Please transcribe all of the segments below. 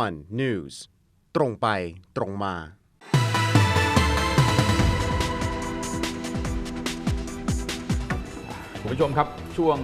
one news ตรงไปตรงมา คุณผู้ชมครับช่วง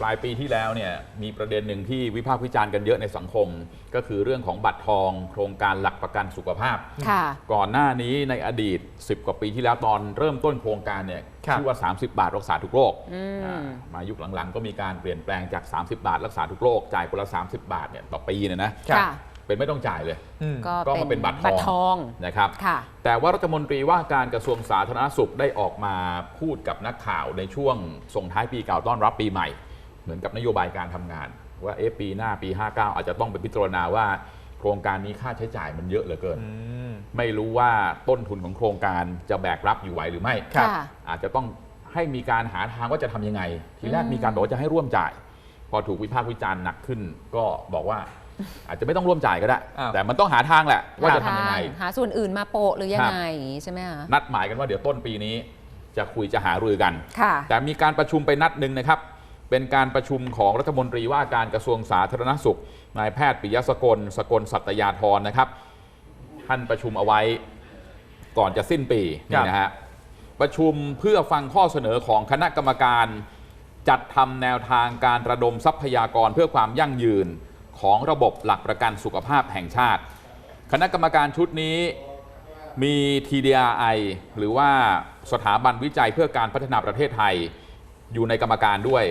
ปลายปีที่แล้วเนี่ยมีประเด็นหนึ่งที่วิพากษ์วิจารณ์กันเยอะในสังคม ก็คือเรื่องของบัตรทอง โครงการหลักประกันสุขภาพค่ะก่อนหน้านี้ในอดีต 10 กว่าปีที่แล้วตอนเริ่มต้นโครงการเนี่ยครับชื่อว่า 30 บาทรักษาทุกโรคอืมอ่ามายุคหลังๆ ก็มีการเปลี่ยนแปลงจาก 30 บาทรักษาทุกโรคจ่ายคนละ 30 บาทเนี่ยต่อปีเนี่ยนะครับค่ะเป็นไม่ต้องจ่ายเลยอืมก็ก็มาเป็นบัตรทองทองนะครับค่ะแต่ว่ารัฐมนตรีว่าการกระทรวงสาธารณสุขได้ออกมาพูดกับนักข่าวในช่วงส่งท้ายปีเก่าต้อนรับปีใหม่ เหมือนกับนโยบายการทำงาน ว่าเอะปีหน้าปี 59 อาจจะต้องไปพิจารณาว่า โครงการนี้ค่าใช้จ่ายมันเยอะเหลือเกินอืมไม่รู้ว่าต้นทุนของโครงการจะแบกรับอยู่ไหวหรือไม่ครับค่ะอาจจะต้องให้มีการหาทางว่าจะทำยังไง ทีแรกมีการบอกว่าจะให้ร่วมจ่าย พอถูกวิพากษ์วิจารณ์หนักขึ้น ก็บอกว่าอาจจะไม่ต้องร่วมจ่ายก็ได้อ้าวแต่มันต้องหาทางแหละ ว่าจะทำยังไง หาส่วนอื่นมาโปะหรือยังไงอย่างงี้ใช่ไหมคะนัดหมายกันว่าเดี๋ยวต้นปีนี้ จะคุยจะหารือกันค่ะแต่มีการประชุมไปนัดหนึ่งนะครับ เป็นการประชุมของรัฐมนตรีว่าการกระทรวงสาธารณสุขนายแพทย์ปิยสกลสกลสัตยาธรนะครับท่านประชุมเอาไว้ก่อนจะสิ้นปีครันี่บนะฮะประชุมเพื่อฟังข้อเสนอของคณะกรรมการ จัดทำแนวทางการระดมทรัพยากรเพื่อความยั่งยืนของระบบหลักประกันสุขภาพแห่งชาติ คณะกรรมการชุดนี้มี TDRI หรือว่าสถาบันวิจัยเพื่อการพัฒนาประเทศไทยอยู่ในกรรมการด้วย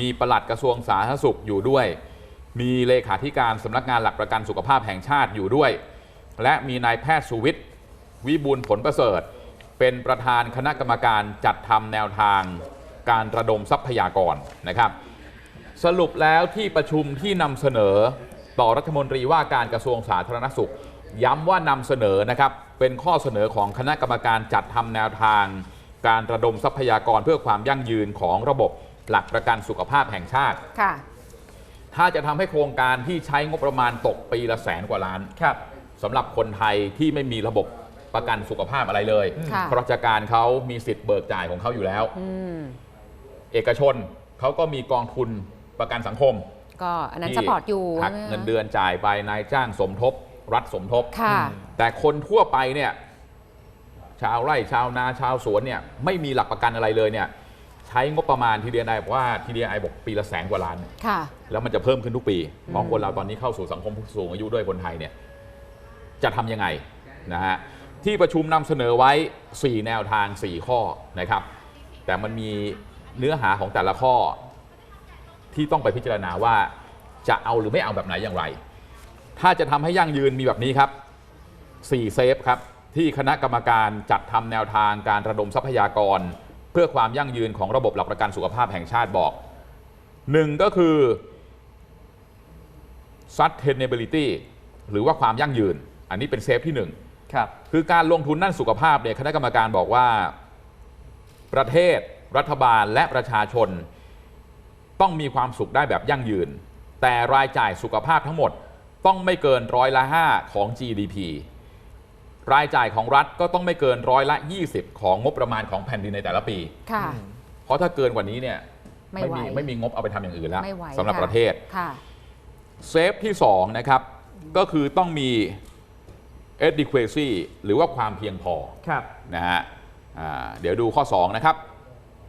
มีปลัดกระทรวงสาธารณสุขอยู่ด้วย มีเลขาธิการสำนักงานหลักประกันสุขภาพแห่งชาติอยู่ด้วย และมีนายแพทย์สุวิทย์วิบูลผลประเสริฐ เป็นประธานคณะกรรมการจัดทำแนวทางการระดมทรัพยากรนะครับ สรุปแล้วที่ประชุมที่นำเสนอต่อรัฐมนตรีว่าการกระทรวงสาธารณสุข ย้ำว่านำเสนอนะครับเป็นข้อเสนอของคณะกรรมการจัดทำแนวทาง การระดมทรัพยากรเพื่อความยั่งยืนของระบบ หลักประกันสุขภาพแห่งชาติ ค่ะ ถ้าจะทำให้โครงการที่ใช้งบประมาณตกปีละแสนกว่าล้านครับ สำหรับคนไทยที่ไม่มีระบบประกันสุขภาพอะไรเลยค่ะ ข้าราชการเขามีสิทธิ์เบิกจ่ายของเขาอยู่แล้ว อืม เอกชนเขาก็มีกองทุนประกันสังคมก็อันนั้นที่สปอร์ตอยู่หักใช่ไหมคะเงินเดือนจ่ายไปนายจ้างสมทบ รัฐสมทบ ค่ะ แต่คนทั่วไปเนี่ย ชาวไร่ชาวนาชาวสวนเนี่ย ไม่มีหลักประกันอะไรเลยเนี่ย ใช้งบประมาณทีเดียนไบอกว่าทีเดียไอบอกปีละแสนกว่าล้านค่ะแล้วมันจะเพิ่มขึ้นทุกปีเพราะคนเราตอนนี้เข้าสู่สังคมผู้สูงอายุด้วยคนไทยเนี่ยจะทำยังไงนะฮะที่ประชุมนำเสนอไว้ 4 แนวทาง 4 ข้อนะครับ แต่มันมีเนื้อหาของแต่ละข้อ ที่ต้องไปพิจารณาว่าจะเอาหรือไม่เอาแบบไหนอย่างไร ถ้าจะทำให้ยั่งยืนมีแบบนี้ครับ 4 เซฟครับ ที่คณะกรรมการจัดทำแนวทางการระดมทรัพยากร เพื่อความยั่งยืนของระบบหลักประกันสุขภาพแห่งชาติบอกหนึ่งก็คือ sustainability หรือว่าความยั่งยืน อันนี้เป็นเซฟที่หนึ่งครับคือการลงทุนด้านสุขภาพเนี่ยคณะกรรมการบอกว่าประเทศรัฐบาลและประชาชน ต้องมีความสุขได้แบบยั่งยืน แต่รายจ่ายสุขภาพทั้งหมดต้องไม่เกินร้อยละ5ของ GDP รายจ่ายของรัฐก็ต้องไม่เกินร้อยละ 20 ของงบประมาณของแผ่นดินในแต่ละปี ค่ะ เพราะถ้าเกินกว่านี้เนี่ยไม่ไหวมีไม่มีงบเอาไปทำอย่างอื่นแล้วไม่ไหวสำหรับค่ประเทศ ค่ะ เซฟที่2นะครับ ก็คือต้องมี adequacy หรือว่าความเพียงพอ ครับ นะฮะอ่าเดี๋ยวดูข้อ 2 นะครับ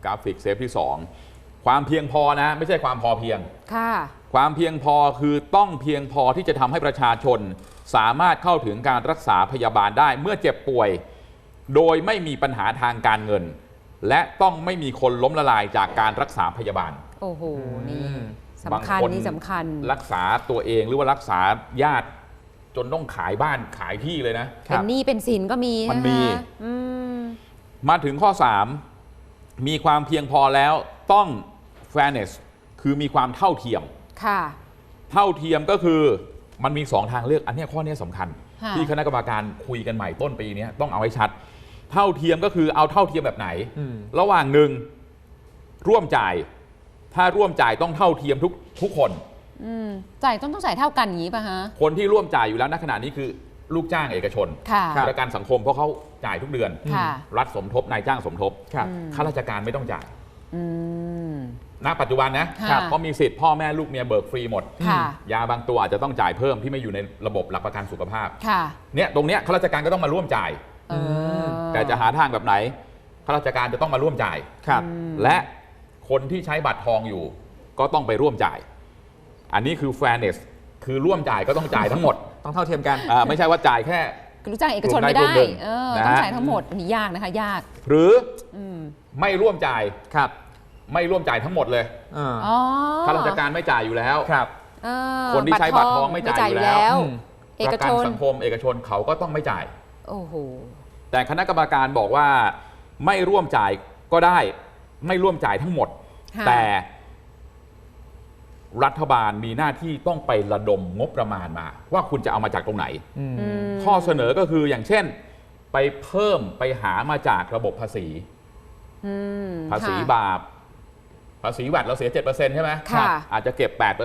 กราฟิกเซฟที่ 2 ความเพียงพอนะไม่ใช่ความพอเพียง ค่ะ ความเพียงพอคือต้องเพียงพอที่จะทำให้ประชาชน สามารถเข้าถึงการรักษาพยาบาลได้เมื่อเจ็บป่วย โดยไม่มีปัญหาทางการเงิน และต้องไม่มีคนล้มละลายจากการรักษาพยาบาล โอ้โห นี่อืมสำคัญบางนี่สำคัญ รักษาตัวเองหรือว่ารักษาญาติ จนต้องขายบ้านขายที่เลยนะ ครัเป็บ นหนี้เป็นสินก็มีมันใช่ไหมีอืม มาถึงข้อ 3 มีความเพียงพอแล้วต้อง fairness คือมีความเท่าเทียม ค่ะ เท่าเทียมก็คือมันมี 2 ทางเลือกอันเนี้ยข้อเนี้ยสำคัญ ค่ะ ที่คณะกรรมการคุยกันใหม่ต้นปีเนี้ยต้องเอาให้ชัด เท่าเทียมก็คือเอาเท่าเทียมแบบไหน อืม ระหว่างหนึ่งร่วมจ่าย ถ้าร่วมจ่ายต้องเท่าเทียมทุกทุกคน อืมจ่ายต้องต้องจ่ายเท่ากันอย่างนี้ป่ะฮะ คนที่ร่วมจ่ายอยู่แล้วณขณะนี้คือลูกจ้างเอกชนค่ะ ประกันสังคมเพราะเขาจ่ายทุกเดือน ค่ะ รัฐสมทบนายจ้างสมทบครับ ข้าราชการไม่ต้องจ่าย อืม ณปัจจุบันนะค่ะเพราะมีสิทธิ์พ่อแม่ลูกเมียเบิกฟรีหมด ค่ะ ยาบางตัวอาจจะต้องจ่ายเพิ่มที่ไม่อยู่ในระบบหลักประกันสุขภาพ ค่ะเนี่ยตรงเนี้ยข้าราชการก็ต้องมาร่วมจ่าย เออ แต่จะหาทางแบบไหนข้าราชการจะต้องมาร่วมจ่าย ครับและคนที่ใช้บัตรทองอยู่ ก็ต้องไปร่วมจ่าย อันนี้คือ fairness คือร่วมจ่ายก็ต้องจ่ายทั้งหมด ต้องเท่าเทียมกัน อ่าไม่ใช่ว่าจ่ายแค่คือรู้จ้างเอกชนกลุ่มใดไม่ได้กลุ่มหนึ่งเออนะฮะต้องจ่ายทั้งหมดอันนี้ยากนะคะ ยาก หรืออืม ไม่ร่วมจ่าย ครับ ไม่ร่วมจ่ายทั้งหมดเลยอ่า อ๋อข้าราชการไม่จ่ายอยู่แล้ว ครับ เออคนที่ใช้บัตรทองไม่จ่ายอยู่แล้วอืมเอปกระกัชนนสังคมเอกชนเขาก็ต้องไม่จ่าย โอ้โหแต่คณะกรรมการบอกว่าไม่ร่วมจ่ายก็ได้ ไม่ร่วมจ่ายทั้งหมด ค่ะแต่รัฐบาลมีหน้าที่ต้องไประดมงบประมาณมา ว่าคุณจะเอามาจากตรงไหน อืม อืมข้อเสนอก็คืออย่างเช่น ไปเพิ่มไปหามาจากระบบภาษี อืมภาษีค่ะ บาป ภาษีวัดเราเสีย 7%ใช่ไหมค่ะ อาจจะเก็บ 8%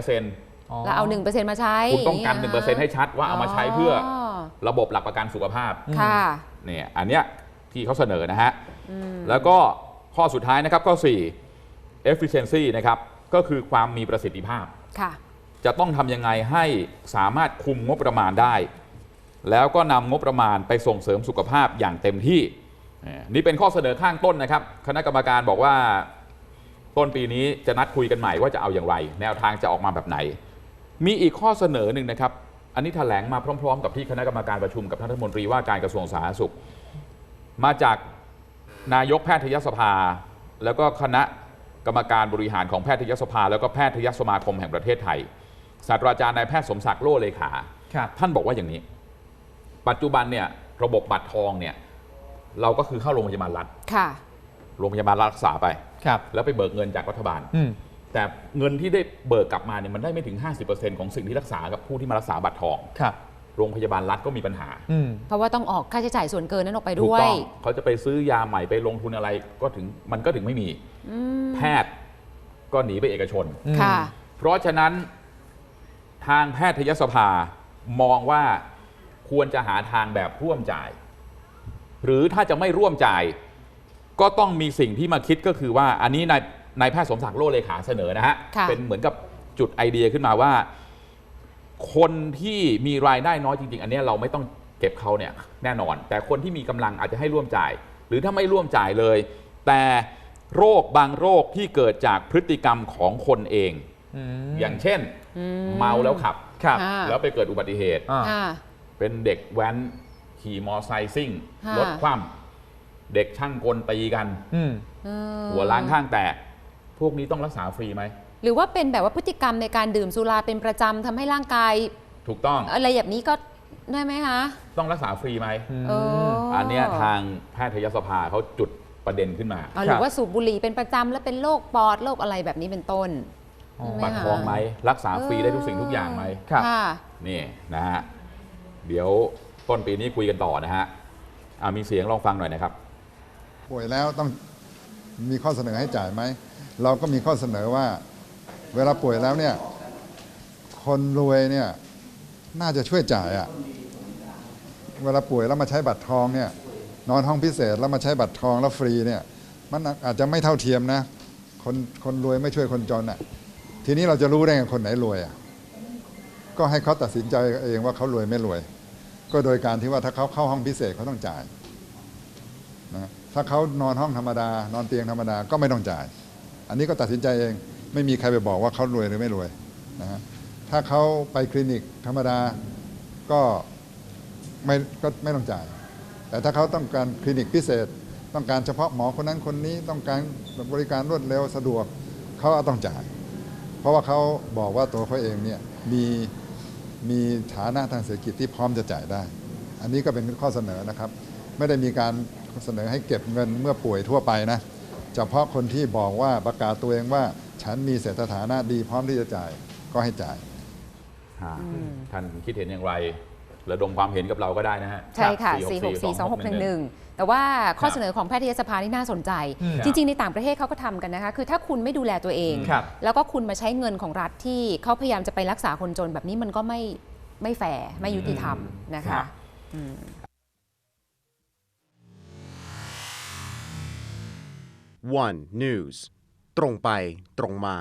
แล้วเอาหนึ่งเปอร์เซ็นต์มาใช้คุณต้องกันย่า1%ให้ชัดว่าเอามาใช้เพื่อระบบหลักประกันสุขภาพค่ะเนี่ยอันเนี้ยที่เขาเสนอนะฮะอืมแล้วก็ข้อสุดท้ายนะครับข้อ 4 efficiency นะครับก็คือความมีประสิทธิภาพ ค่ะ จะต้องทำยังไงให้สามารถคุมงบประมาณได้ แล้วก็นำงบประมาณไปส่งเสริมสุขภาพอย่างเต็มที่เอ่อนี่เป็นข้อเสนอข้างต้นนะครับ คณะกรรมการบอกว่า ต้นปีนี้จะนัดคุยกันใหม่ว่าจะเอาอย่างไร แนวทางจะออกมาแบบไหน มีอีกข้อเสนอหนึ่งนะครับ อันนี้แถลงมาพร้อม ๆ กับที่คณะกรรมการประชุมกับท่านรัฐมนตรีว่าการกระทรวงสาธารณสุข มาจากนายกแพทยสภา แล้วก็คณะกรรมการบริหารของแพทยสภา แล้วก็แพทยสมาคมแห่งประเทศไทยศาสตราจารย์นายแพทย์สมศักดิ์โลเลขาครับท่านบอกว่าอย่างนี้ ปัจจุบันเนี่ยระบบบัตรทองเนี่ยเราก็คือเข้าโรงพยาบาลรัฐค่ะโรงพยาบาลรัฐรักษาไป ครับแล้วไปเบิกเงินจากรัฐบาลอืมแต่เงินที่ได้เบิกกลับมาเนี่ยมันได้ไม่ถึง 50%ของสิ่งที่รักษากับผู้ที่มารักษาบัตรทองครับโรงพยาบาลรัฐก็มีปัญหาอืมเพราะว่าต้องออกค่าใช้จ่ายส่วนเกินนั้นออกไปถูกด้วยต้องเขาจะไปซื้อยาใหม่ไปลงทุนอะไรก็ถึงมันก็ถึงไม่มีอืมแพทย์ก็หนีไปเอกชนอืมค่ะเพราะฉะนั้นทางแพทยสภามองว่าควรจะหาทางแบบร่วมจ่าย หรือถ้าจะไม่ร่วมจ่าย ก็ต้องมีสิ่งที่มาคิดก็คือว่าอันนี้นายนายแพทย์สมศักดิ์โลเลขาเสนอนะฮะค่ะเป็นเหมือนกับจุดไอเดียขึ้นมาว่า คนที่มีรายได้น้อยจริง ๆ อันเนี้ยเราไม่ต้องเก็บเขาเนี่ยแน่นอน แต่คนที่มีกำลังอาจจะให้ร่วมจ่าย หรือถ้าไม่ร่วมจ่ายเลย แต่โรคบางโรคที่เกิดจากพฤติกรรมของคนเองอืมอย่างเช่นอืเมาแล้วขับครับค่ะแล้วไปเกิดอุบัติเหตุอ่าค่ะเป็นเด็กแว้นขี่มอไซค์ซิ่งค่ะรถคว่ำ เด็กช่างกลตีกันอืมเออหัวล้างข้างแตก พวกนี้ต้องรักษาฟรีไหม หรือว่าเป็นแบบว่าพฤติกรรมในการดื่มสุราเป็นประจำทำให้ร่างกาย ถูกต้อง อะไรแบบนี้ก็ได้ไหมคะ ต้องรักษาฟรีไหมเอออันเนี้ยทางแพทยสภาเขาจุดประเด็นขึ้นมาอ๋อหรือว่าสูบบุหรี่เป็นประจำแล้วเป็นโรคปอดโรคอะไรแบบนี้เป็นต้นอ๋อใช่ไหมบัตรทองไหมรักษาฟรีได้ทุกสิ่งทุกอย่างไหมครับค่ะนี่นะฮะเดี๋ยวต้นปีนี้คุยกันต่อนะฮะอะมีเสียงลองฟังหน่อยนะครับ ป่วยแล้วต้องมีข้อเสนอให้จ่ายไหม เราก็มีข้อเสนอว่า เวลาป่วยแล้วเนี่ย คนรวยเนี่ยน่าจะช่วยจ่ายอะเวลาป่วยแล้วมาใช้บัตรทองเนี่ย นอนห้องพิเศษแล้วมาใช้บัตรทองแล้วฟรีเนี่ย มันอาจจะไม่เท่าเทียมนะ คนคนรวยไม่ช่วยคนจนอะ่ะ ทีนี้เราจะรู้ได้ไงคนไหนรวยอะ่ะ ก็ให้เขาตัดสินใจเองว่าเขารวยไม่รวย ก็โดยการที่ว่าถ้าเขาเข้าห้องพิเศษเขาต้องจ่ายนะ ถ้าเขานอนห้องธรรมดา นอนเตียงธรรมดาก็ไม่ต้องจ่าย อันนี้ก็ตัดสินใจเอง ไม่มีใครไปบอกว่าเขารวยหรือไม่รวยนะฮะถ้าเขาไปคลินิกธรรมดาก็ไม่ก็ไม่ต้องจ่าย แต่ถ้าเขาต้องการคลินิกพิเศษ ต้องการเฉพาะหมอคนนั้นคนนี้ต้องการบริการรวดเร็วสะดวกเขาต้องจ่าย เพราะว่าเขาบอกว่าตัวเขาเองเนี่ยมีมีฐานะทางเศรษฐกิจที่พร้อมจะจ่ายได้ อันนี้ก็เป็นข้อเสนอนะครับ ไม่ได้มีการ เสนอให้เก็บเงินเมื่อป่วยทั่วไปนะเฉพาะคนที่บอกว่าประกาศตัวเองว่า ฉันมีเศรษฐฐานะดีพร้อมที่จะจ่ายก็ให้จ่ายอ่าท่านคิดเห็นอย่างไรระดมความเห็นกับเราก็ได้นะฮะ ใช่ค่ะ 464 4642611 แต่ว่าข้อเสนอของแพทยสภานี่น่าสนใจอืมจริง ๆ ในต่างประเทศเขาก็ทำกันนะคะ คือถ้าคุณไม่ดูแลตัวเองครับแล้วก็คุณมาใช้เงินของรัฐที่เขาพยายามจะไปรักษาคนจนแบบนี้มันก็ไม่ไม่แฟร์ไม่ยุติธรรมนะครัคะ One News ตรงไปตรงมา